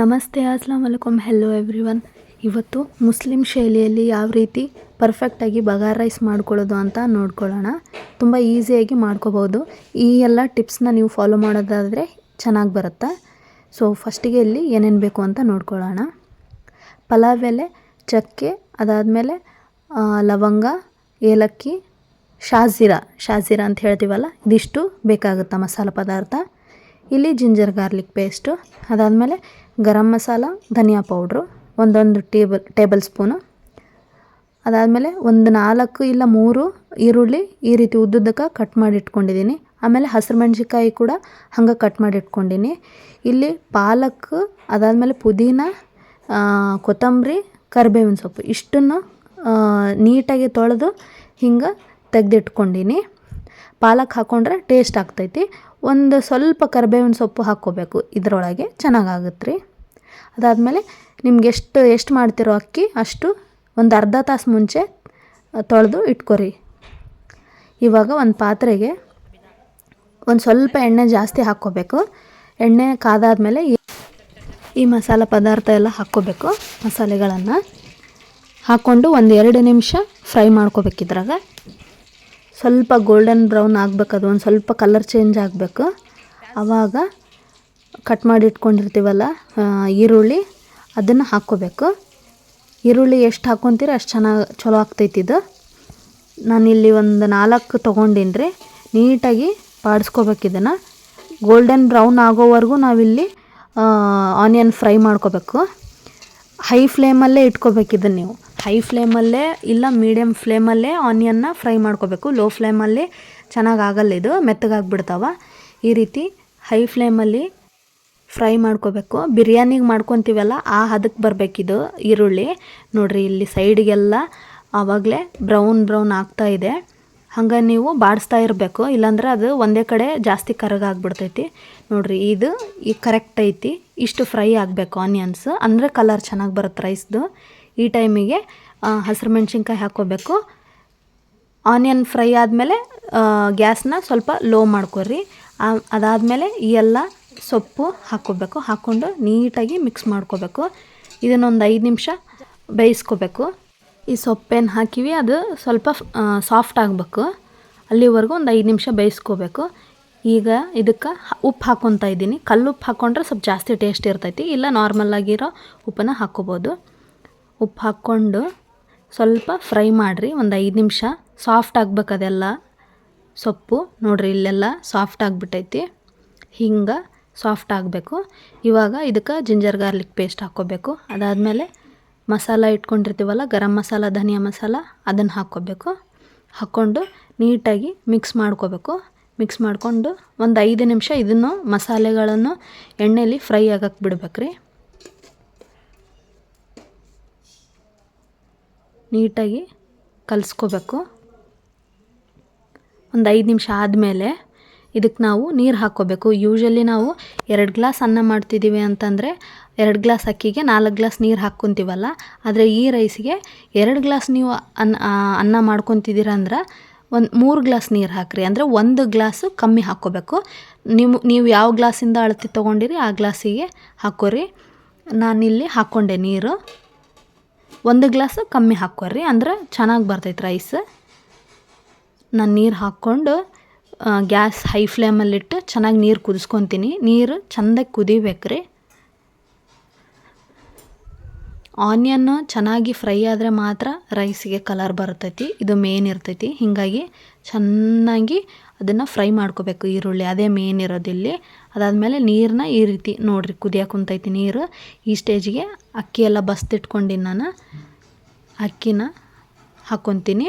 ನಮಸ್ತೆ ಅಸ್ಲಾಂ ವಲೈಕುಮ್ ಹೆಲೋ ಎವ್ರಿ ಒನ್ ಇವತ್ತು ಮುಸ್ಲಿಂ ಶೈಲಿಯಲ್ಲಿ ಯಾವ ರೀತಿ ಪರ್ಫೆಕ್ಟಾಗಿ ಬಗಾರ್ ರೈಸ್ ಮಾಡ್ಕೊಳ್ಳೋದು ಅಂತ ನೋಡ್ಕೊಳ್ಳೋಣ. ತುಂಬ ಈಸಿಯಾಗಿ ಮಾಡ್ಕೋಬೋದು. ಈ ಎಲ್ಲ ಟಿಪ್ಸ್ನ ನೀವು ಫಾಲೋ ಮಾಡೋದಾದರೆ ಚೆನ್ನಾಗಿ ಬರುತ್ತೆ. ಸೊ ಫಸ್ಟಿಗೆ ಇಲ್ಲಿ ಏನೇನು ಬೇಕು ಅಂತ ನೋಡ್ಕೊಳ್ಳೋಣ. ಪಲಾವ್ ಎಲೆ, ಚಕ್ಕೆ, ಅದಾದಮೇಲೆ ಲವಂಗ, ಏಲಕ್ಕಿ, ಶಾಜೀರಾ. ಶಾಜೀರಾ ಅಂತ ಹೇಳ್ತೀವಲ್ಲ, ಇದಿಷ್ಟು ಬೇಕಾಗುತ್ತೆ ಮಸಾಲೆ ಪದಾರ್ಥ. ಇಲ್ಲಿ ಜಿಂಜರ್ ಗಾರ್ಲಿಕ್ ಪೇಸ್ಟು ಅದಾದಮೇಲೆ ಗರಂ ಮಸಾಲ, ಧನಿಯಾ ಪೌಡ್ರು, ಒಂದೊಂದು ಟೇಬಲ್ ಟೇಬಲ್ ಸ್ಪೂನು. ಅದಾದಮೇಲೆ ಒಂದು ನಾಲ್ಕು ಇಲ್ಲ ಮೂರು ಈರುಳ್ಳಿ ಈ ರೀತಿ ಉದ್ದುದ್ದಕ್ಕೆ ಕಟ್ ಮಾಡಿ ಇಟ್ಕೊಂಡಿದ್ದೀನಿ ಆಮೇಲೆ ಹಸಿರು ಮೆಣಸಿನ್ಕಾಯಿ ಕೂಡ ಹಂಗೆ ಕಟ್ ಮಾಡಿ ಇಟ್ಕೊಂಡಿನಿ ಇಲ್ಲಿ ಪಾಲಕ್, ಅದಾದಮೇಲೆ ಪುದೀನ ಕೊತ್ತಂಬರಿ, ಕರಿಬೇವಿನ ಸೊಪ್ಪು ಇಷ್ಟನ್ನು ನೀಟಾಗಿ ತೊಳೆದು ಹಿಂಗೆ ತೆಗೆದಿಟ್ಕೊಂಡಿನಿ. ಪಾಲಕ್ ಹಾಕ್ಕೊಂಡ್ರೆ ಟೇಸ್ಟ್ ಆಗ್ತೈತಿ. ಒಂದು ಸ್ವಲ್ಪ ಕರಿಬೇವಿನ ಸೊಪ್ಪು ಹಾಕ್ಕೋಬೇಕು. ಇದರೊಳಗೆ ಚೆನ್ನಾಗಾಗುತ್ತೆ ರೀ ಅದಾದಮೇಲೆ ನಿಮ್ಗೆ ಎಷ್ಟು ಎಷ್ಟು ಮಾಡ್ತಿರೋ ಅಕ್ಕಿ, ಅಷ್ಟು ಒಂದು ಅರ್ಧ ತಾಸು ಮುಂಚೆ ತೊಳೆದು ಇಟ್ಕೊರಿ. ಇವಾಗ ಒಂದು ಪಾತ್ರೆಗೆ ಒಂದು ಸ್ವಲ್ಪ ಎಣ್ಣೆ ಜಾಸ್ತಿ ಹಾಕ್ಕೋಬೇಕು. ಎಣ್ಣೆ ಕಾದಾದ್ಮೇಲೆ ಈ- ಮಸಾಲ ಪದಾರ್ಥ ಎಲ್ಲ ಹಾಕ್ಕೋಬೇಕು, ಮಸಾಲೆಗಳನ್ನು. ಹಾಕ್ಕೊಂಡು ಒಂದು ಎರಡು ನಿಮಿಷ ಫ್ರೈ ಮಾಡ್ಕೋಬೇಕಿದ್ರಾಗ ಸ್ವಲ್ಪ ಗೋಲ್ಡನ್ ಬ್ರೌನ್ ಆಗಬೇಕು ಒಂದು ಸ್ವಲ್ಪ ಕಲರ್ ಚೇಂಜ್ ಆಗಬೇಕು. ಆವಾಗ ಕಟ್ ಮಾಡಿ ಇಟ್ಕೊಂಡಿರ್ತೀವಲ್ಲ ಈರುಳ್ಳಿ, ಅದನ್ನು ಹಾಕ್ಕೋಬೇಕು. ಈರುಳ್ಳಿ ಎಷ್ಟು ಹಾಕ್ಕೊತೀರ ಅಷ್ಟು ಚೆನ್ನಾಗಿ ಚಲೋ ಆಗ್ತೈತಿ ಇದು. ನಾನಿಲ್ಲಿ ಒಂದು ನಾಲ್ಕು ತೊಗೊಂಡೀನಿ ರೀ ನೀಟಾಗಿ ಬಾಡಿಸ್ಕೋಬೇಕು ಇದನ್ನು. ಗೋಲ್ಡನ್ ಬ್ರೌನ್ ಆಗೋವರೆಗೂ ನಾವಿಲ್ಲಿ ಆನಿಯನ್ ಫ್ರೈ ಮಾಡ್ಕೋಬೇಕು. ಹೈ ಫ್ಲೇಮಲ್ಲೇ ಇಟ್ಕೋಬೇಕು ಇದನ್ನು ನೀವು. ಹೈ ಫ್ಲೇಮಲ್ಲೇ ಇಲ್ಲ ಮೀಡಿಯಮ್ ಫ್ಲೇಮಲ್ಲೇ ಆನಿಯನ್ನ ಫ್ರೈ ಮಾಡ್ಕೋಬೇಕು. ಲೋ ಫ್ಲೇಮಲ್ಲಿ ಚೆನ್ನಾಗಿ ಆಗಲ್ಲ ಇದು, ಮೆತ್ತಗಾಗ್ಬಿಡ್ತಾವ. ಈ ರೀತಿ ಹೈ ಫ್ಲೇಮಲ್ಲಿ ಫ್ರೈ ಮಾಡ್ಕೋಬೇಕು. ಬಿರಿಯಾನಿಗೆ ಮಾಡ್ಕೊತೀವಲ್ಲ, ಆ ಹದಕ್ಕೆ ಬರಬೇಕಿದು ಈರುಳ್ಳಿ. ನೋಡಿರಿ, ಇಲ್ಲಿ ಸೈಡಿಗೆಲ್ಲ ಆವಾಗಲೇ ಬ್ರೌನ್ ಬ್ರೌನ್ ಆಗ್ತಾ ಇದೆ. ಹಂಗೆ ನೀವು ಬಾಡಿಸ್ತಾ ಇರಬೇಕು. ಇಲ್ಲಾಂದ್ರೆ ಅದು ಒಂದೇ ಕಡೆ ಜಾಸ್ತಿ ಕರಗಾಗ್ಬಿಡ್ತೈತಿ ನೋಡಿರಿ, ಇದು ಈ ಕರೆಕ್ಟ್ ಐತಿ. ಇಷ್ಟು ಫ್ರೈ ಆಗಬೇಕು ಆನಿಯನ್ಸ್. ಅಂದರೆ ಕಲರ್ ಚೆನ್ನಾಗಿ ಬರುತ್ತೆ ರೈಸ್ದು. ಈ ಟೈಮಿಗೆ ಹಸಿರು ಮೆಣಸಿನ್ಕಾಯಿ ಹಾಕ್ಕೋಬೇಕು. ಆನಿಯನ್ ಫ್ರೈ ಆದಮೇಲೆ ಗ್ಯಾಸ್ನ ಸ್ವಲ್ಪ ಲೋ ಮಾಡ್ಕೊರಿ ಅದಾದಮೇಲೆ ಈ ಎಲ್ಲ ಸೊಪ್ಪು ಹಾಕ್ಕೋಬೇಕು. ಹಾಕ್ಕೊಂಡು ನೀಟಾಗಿ ಮಿಕ್ಸ್ ಮಾಡ್ಕೋಬೇಕು. ಇದನ್ನೊಂದು ಐದು ನಿಮಿಷ ಬೇಯಿಸ್ಕೋಬೇಕು. ಈ ಸೊಪ್ಪೇನು ಹಾಕಿವಿ, ಅದು ಸ್ವಲ್ಪ ಸಾಫ್ಟ್ ಆಗಬೇಕು. ಅಲ್ಲಿವರೆಗೂ ಒಂದು ಐದು ನಿಮಿಷ ಬೇಯಿಸ್ಕೋಬೇಕು. ಈಗ ಇದಕ್ಕೆ ಉಪ್ಪು ಹಾಕ್ಕೊತಾ ಇದ್ದೀನಿ. ಕಲ್ಲುಪ್ಪು ಹಾಕ್ಕೊಂಡ್ರೆ ಸ್ವಲ್ಪ ಜಾಸ್ತಿ ಟೇಸ್ಟ್ ಇರ್ತೈತಿ. ಇಲ್ಲ ನಾರ್ಮಲ್ ಆಗಿರೋ ಉಪ್ಪನ್ನ ಹಾಕ್ಕೋಬೋದು. ಉಪ್ಪು ಹಾಕ್ಕೊಂಡು ಸ್ವಲ್ಪ ಫ್ರೈ ಮಾಡಿರಿ. ಒಂದು ಐದು ನಿಮಿಷ ಸಾಫ್ಟ್ ಆಗ್ಬೇಕು ಅದೆಲ್ಲ. ಸೊಪ್ಪು ನೋಡಿರಿ, ಇಲ್ಲೆಲ್ಲ ಸಾಫ್ಟ್ ಆಗಿಬಿಟ್ಟೈತಿ. ಹಿಂಗೆ ಸಾಫ್ಟ್ ಆಗಬೇಕು. ಇವಾಗ ಇದಕ್ಕೆ ಜಿಂಜರ್ ಗಾರ್ಲಿಕ್ ಪೇಸ್ಟ್ ಹಾಕ್ಕೋಬೇಕು. ಅದಾದಮೇಲೆ ಮಸಾಲ ಇಟ್ಕೊಂಡಿರ್ತೀವಲ್ಲ, ಗರಂ ಮಸಾಲ, ಧನಿಯಾ ಮಸಾಲ, ಅದನ್ನು ಹಾಕ್ಕೋಬೇಕು. ಹಾಕ್ಕೊಂಡು ನೀಟಾಗಿ ಮಿಕ್ಸ್ ಮಾಡ್ಕೋಬೇಕು. ಮಿಕ್ಸ್ ಮಾಡಿಕೊಂಡು ಒಂದು ಐದು ನಿಮಿಷ ಇದನ್ನು ಮಸಾಲೆಗಳನ್ನು ಎಣ್ಣೆಯಲ್ಲಿ ಫ್ರೈ ಆಗಕ್ಕೆ ಬಿಡ್ಬೇಕ್ರಿ. ನೀಟಾಗಿ ಕಲಿಸ್ಕೋಬೇಕು. ಒಂದು ಐದು ನಿಮಿಷ ಆದಮೇಲೆ ಇದಕ್ಕೆ ನಾವು ನೀರು ಹಾಕ್ಕೋಬೇಕು ಯೂಶ್ವಲಿ ನಾವು ಎರಡು ಗ್ಲಾಸ್ ಅನ್ನ ಮಾಡ್ತಿದ್ದೀವಿ ಅಂತಂದರೆ ಎರಡು ಗ್ಲಾಸ್ ಅಕ್ಕಿಗೆ ನಾಲ್ಕು ಗ್ಲಾಸ್ ನೀರು ಹಾಕ್ಕೊತೀವಲ್ಲ? ಆದರೆ ಈ ರೈಸ್ಗೆ ಎರಡು ಗ್ಲಾಸ್ ನೀವು ಅನ್ನ ಅನ್ನ ಮಾಡ್ಕೊತಿದ್ದೀರ ಅಂದ್ರೆ ಒಂದು ಮೂರು ಗ್ಲಾಸ್ ನೀರು ಹಾಕ್ರಿ. ಅಂದರೆ ಒಂದು ಗ್ಲಾಸು ಕಮ್ಮಿ ಹಾಕ್ಕೋಬೇಕು ನಿಮ್ಮ ನೀವು ಯಾವ ಗ್ಲಾಸಿಂದ ಅಳತೆ ತೊಗೊಂಡಿರಿ ಆ ಗ್ಲಾಸಿಗೆ ಹಾಕೋರಿ. ನಾನಿಲ್ಲಿ ಹಾಕ್ಕೊಂಡೆ ನೀರು. ಒಂದು ಗ್ಲಾಸ್ ಕಮ್ಮಿ ಹಾಕ್ಕೊರಿ. ಅಂದ್ರೆ ಚೆನ್ನಾಗಿ ಬರ್ತೈತೆ ರೈಸ್ ನಾನು ನೀರು ಹಾಕ್ಕೊಂಡು ಗ್ಯಾಸ್ ಹೈ ಫ್ಲೇಮಲ್ಲಿಟ್ಟು ಚೆನ್ನಾಗಿ ನೀರು ಕುದಿಸ್ಕೊತೀನಿ. ನೀರು ಚೆಂದಾಗಿ ಕುದಿಬೇಕ್ರಿ. ಆನಿಯನ್ನು ಚೆನ್ನಾಗಿ ಫ್ರೈ ಆದರೆ ಮಾತ್ರ ರೈಸಿಗೆ ಕಲರ್ ಬರ್ತೈತಿ. ಇದು ಮೇನ್ ಇರ್ತೈತಿ. ಹೀಗಾಗಿ ಚೆನ್ನಾಗಿ ಅದನ್ನು ಫ್ರೈ ಮಾಡ್ಕೋಬೇಕು ಈರುಳ್ಳಿ. ಅದೇ ಮೇನ್ ಇರೋದಿಲ್ಲಿ. ಅದಾದಮೇಲೆ ನೀರನ್ನ ಈ ರೀತಿ ನೋಡಿರಿ ಕುದಿಯಕ್ಕೆ ಕುಂತೈತಿ ನೀರು. ಈ ಸ್ಟೇಜಿಗೆ ಅಕ್ಕಿ ಎಲ್ಲ ಬಸ್ತಿಟ್ಕೊಂಡು ನಾನು. ಅಕ್ಕಿನ ಹಾಕ್ಕೊತೀನಿ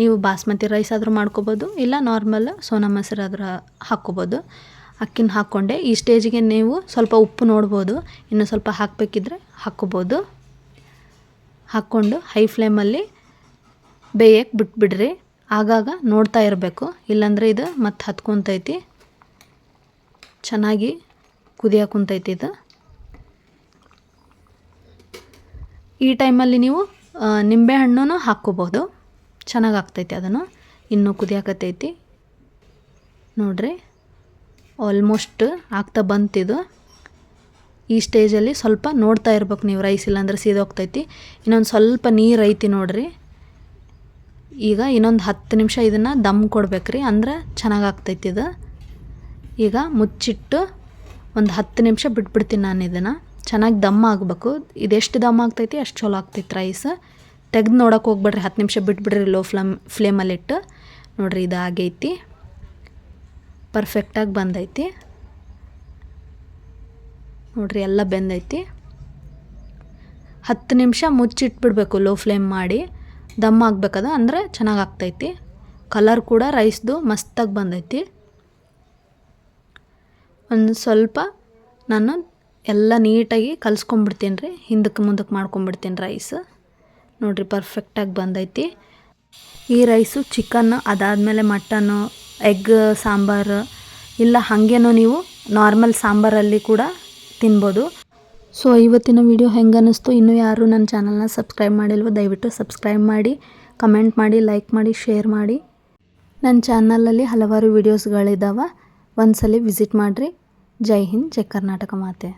ನೀವು ಬಾಸ್ಮತಿ ರೈಸ್ ಆದರೂ ಮಾಡ್ಕೋಬೋದು, ಇಲ್ಲ ನಾರ್ಮಲ್ ಸೋನಾ ಮೊಸರು ಆದರೂ ಹಾಕ್ಕೋಬೋದು. ಅಕ್ಕಿನ ಹಾಕ್ಕೊಂಡೆ, ಈ ಸ್ಟೇಜಿಗೆ ನೀವು ಸ್ವಲ್ಪ ಉಪ್ಪು ನೋಡ್ಬೋದು, ಇನ್ನು ಸ್ವಲ್ಪ ಹಾಕಬೇಕಿದ್ರೆ ಹಾಕ್ಕೋಬೋದು. ಹಾಕ್ಕೊಂಡು ಹೈ ಫ್ಲೇಮಲ್ಲಿ ಬೇಯಕ್ಕೆ ಬಿಟ್ಬಿಡ್ರಿ. ಆಗಾಗ ನೋಡ್ತಾ ಇರಬೇಕು, ಇಲ್ಲಾಂದರೆ ಇದು ಮತ್ತೆ ಹತ್ಕೊತೈತಿ. ಚೆನ್ನಾಗಿ ಕುದಿಯಕ್ಕೆ ಕುಂತೈತಿ ಇದು. ಈ ಟೈಮಲ್ಲಿ ನೀವು ನಿಂಬೆಹಣ್ಣು ಹಾಕ್ಕೋಬೋದು. ಚೆನ್ನಾಗಿ ಆಗ್ತೈತಿ ಅದನ್ನು. ಇನ್ನೂ ಕುದಿಯಾಕತ್ತೈತಿ ನೋಡ್ರಿ ಆಲ್ಮೋಸ್ಟ್ ಆಗ್ತಾ ಬಂತಿದು. ಈ ಸ್ಟೇಜಲ್ಲಿ ಸ್ವಲ್ಪ ನೋಡ್ತಾ ಇರ್ಬೇಕು ನೀವು ರೈಸ್ ಇಲ್ಲಾಂದ್ರೆ ಸೀದೋಗ್ತೈತಿ. ಇನ್ನೊಂದು ಸ್ವಲ್ಪ ನೀರು ಐತಿ ನೋಡ್ರಿ. ಈಗ ಇನ್ನೊಂದು ಹತ್ತು ನಿಮಿಷ ಇದನ್ನು ದಮ್ ಕೊಡ್ಬೇಕ್ರಿ, ಅಂದ್ರೆ ಚೆನ್ನಾಗಿ ಆಗ್ತೈತಿ ಇದು. ಈಗ ಮುಚ್ಚಿಟ್ಟು ಒಂದು ಹತ್ತು ನಿಮಿಷ ಬಿಟ್ಬಿಡ್ತೀನಿ ನಾನು ಇದನ್ನು. ಚೆನ್ನಾಗಿ ದಮ್ ಆಗಬೇಕು. ಇದೆಷ್ಟು ದಮ್ ಆಗ್ತೈತಿ, ಅಷ್ಟು ಚಲೋ ಆಗ್ತೈತಿ ರೈಸ್ ತೆಗ್ದು ನೋಡೋಕೆ ಹೋಗ್ಬೇಡ್ರಿ, ಹತ್ತು ನಿಮಿಷ ಬಿಟ್ಬಿಡ್ರಿ ಲೋ ಫ್ಲಮ್ ಫ್ಲೇಮಲ್ಲಿಟ್ಟು ನೋಡ್ರಿ ಇದು ಆಗೈತಿ ಪರ್ಫೆಕ್ಟಾಗಿ ಬಂದೈತಿ. ನೋಡ್ರಿ ಎಲ್ಲ ಬೆಂದೈತಿ. ಹತ್ತು ನಿಮಿಷ ಮುಚ್ಚಿಟ್ಬಿಡ್ಬೇಕು ಲೋ ಫ್ಲೇಮ್ ಮಾಡಿ. ದಮ್ ಆಗ್ಬೇಕದ, ಅಂದರೆ ಚೆನ್ನಾಗಿ ಆಗ್ತೈತಿ. ಕಲರ್ ಕೂಡ ರೈಸ್ದು ಮಸ್ತಾಗಿ ಬಂದೈತಿ. ಒಂದು ಸ್ವಲ್ಪ ನಾನು ಎಲ್ಲ ನೀಟಾಗಿ ಕಲ್ಸ್ಕೊಂಬಿಡ್ತೀನಿ ರೀ ಹಿಂದಕ್ಕೆ ಮುಂದಕ್ಕೆ ಮಾಡ್ಕೊಂಬಿಡ್ತೀನಿ ರೈಸ್ ನೋಡಿರಿ ಪರ್ಫೆಕ್ಟಾಗಿ ಬಂದೈತಿ. ಈ ರೈಸು ಚಿಕನ್ ಅದಾದಮೇಲೆ ಮಟನ್ನು ಎಗ್ ಸಾಂಬಾರು, ಇಲ್ಲ ಹಾಗೇನೋ ನೀವು ನಾರ್ಮಲ್ ಸಾಂಬಾರಲ್ಲಿ ಕೂಡ ತಿನ್ಬೋದು. ಸೊ ಇವತ್ತಿನ ವಿಡಿಯೋ ಹೆಂಗೆ ಅನ್ನಿಸ್ತು? ಇನ್ನೂ ಯಾರು ನನ್ನ ಚಾನಲ್ನ ಸಬ್ಸ್ಕ್ರೈಬ್ ಮಾಡಿಲ್ವೋ, ದಯವಿಟ್ಟು ಸಬ್ಸ್ಕ್ರೈಬ್ ಮಾಡಿ ಕಮೆಂಟ್ ಮಾಡಿ ಲೈಕ್ ಮಾಡಿ ಶೇರ್ ಮಾಡಿ. ನನ್ನ ಚಾನಲಲ್ಲಿ ಹಲವಾರು ವೀಡಿಯೋಸ್ಗಳಿದ್ದಾವೆ ಒಂದ್ಸಲಿ ವಿಸಿಟ್ ಮಾಡಿರಿ. ಜೈ ಹಿಂದ್, ಜೈ ಕರ್ನಾಟಕ ಮಾತೆ.